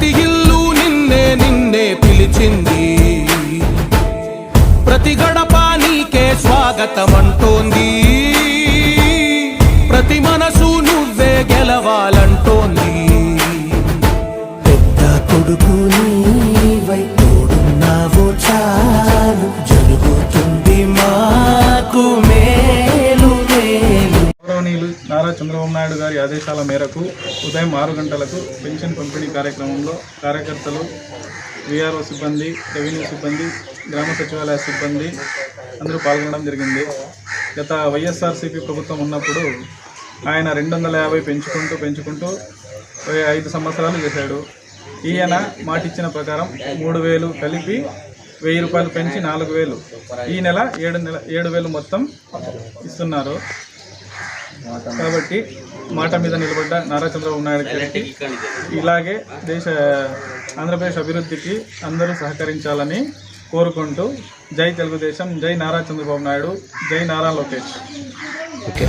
ప్రతి ఇల్లు నిన్నే నిన్నే పిలిచింది. ప్రతి గడప నీకే స్వాగతం అంటోంది ప్రతి మనసు నువ్వే గెలవాలంటోంది. పెద్ద కొడుకు నీవై తోడున్నావో చాలు. జరుగుతుంది మాకు నారా చంద్రబాబు నాయుడు గారి ఆదేశాల మేరకు ఉదయం ఆరు గంటలకు పెన్షన్ పంపిణీ కార్యక్రమంలో కార్యకర్తలు విఆర్ఓ సిబ్బంది రెవెన్యూ సిబ్బంది గ్రామ సచివాలయ సిబ్బంది అందరూ పాల్గొనడం జరిగింది. గత వైఎస్ఆర్సీపీ ప్రభుత్వం ఉన్నప్పుడు ఆయన రెండు వందల యాభై పెంచుకుంటూ పెంచుకుంటూ ఐదు సంవత్సరాలు చేశాడు. ఈయన మాటిచ్చిన ప్రకారం మూడు వేలు కలిపి వెయ్యి రూపాయలు పెంచి నాలుగు వేలు ఈ నెల ఏడు నెల ఏడు వేలు మొత్తం ఇస్తున్నారు. కాబట్టి మాట మీద నిలబడ్డ నారా చంద్రబాబు నాయుడు గారికి ఇలాగే దేశ ఆంధ్రప్రదేశ్ అభివృద్ధికి అందరూ సహకరించాలని కోరుకుంటూ జై తెలుగుదేశం జై నారా చంద్రబాబు నాయుడు జై నారా లోకేష్. ఓకే.